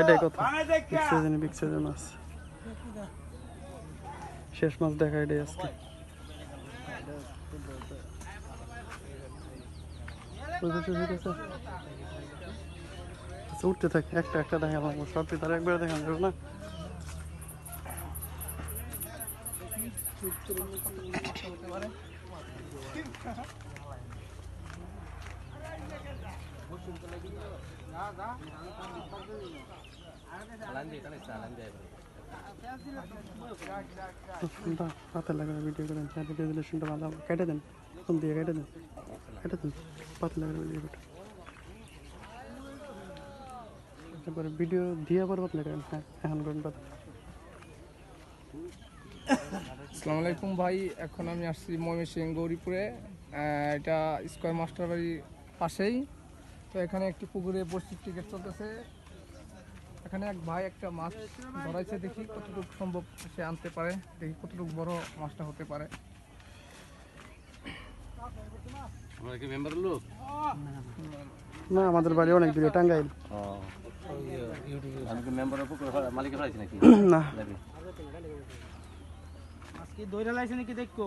এটাই কথা। বিগ সাইজের বিগ সাইজের মাছ। শেষ মাছ দেখা এটাই আজকে। আচ্ছা উঠতে থাকে। একটা একটা দেখা লাগবো সব তার একবারে দেখা যাবে না? ভিডিও করেন ভালো কেটে দেন ফোন দিয়ে কেটে দেন কেটে তারপরে ভিডিও দিয়ে করেন হ্যাঁ এখন আসসালামু আলাইকুম ভাই, এখন আমি আসছি ময়মনসিং গৌরীপুরে। এটা স্কোয়ার মাস্টার বাড়ির পাশেই। তো এখানে একটি পুকুরে বসির টিকিট চলতেছে। এখানে এক ভাই একটা মাছ ধরাইছে দেখি কতটুকু সম্ভব সে আনতে পারে। দেখি কতটুকু বড় মাছটা হতে পারে। আমরা কি মেম্বার লোক? না আমাদের বাড়ি অনেক দূরে টাঙ্গাইল। না। আজকে দইরা লাইছে নাকি দেখো?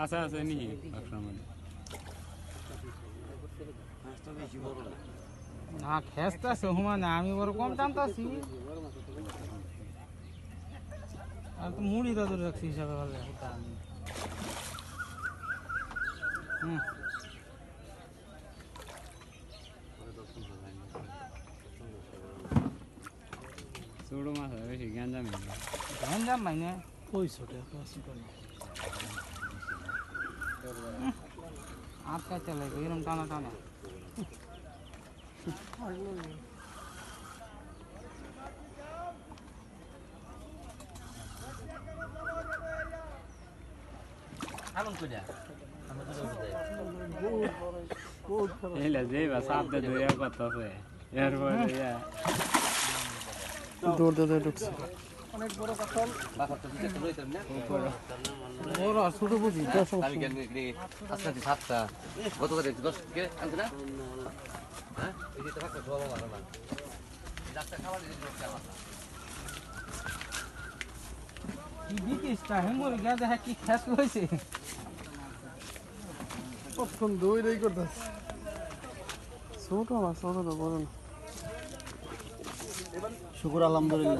আছে আছে নি। না খেসতেছে হুমানে আমি বড় কম টানতাছি আর তো মুড়ি তো দূর রাখছি হিসাবে ভালো হতা আমি হুম ছোট মাছ হয় বেশি গ্যাঞ্জাম ধ্যান যাম মাইনে কই ছোট কষ্ট করে আটকা চলে এরকম টানা ইয়া। দৌড় ঢুকছে। বড় ছোট বুঝি সাতটা। গত করে দশ কে আনতে না? হ্যাঁ? খাবার কি বিকিসটা হেঙ্গর গা দেখা কি খেস হয়েছে কতক্ষণ দৌড়াই করতেছে। ছোট মাছ ছোট তো বড় না। শুকুর আলহামদুলিল্লাহ।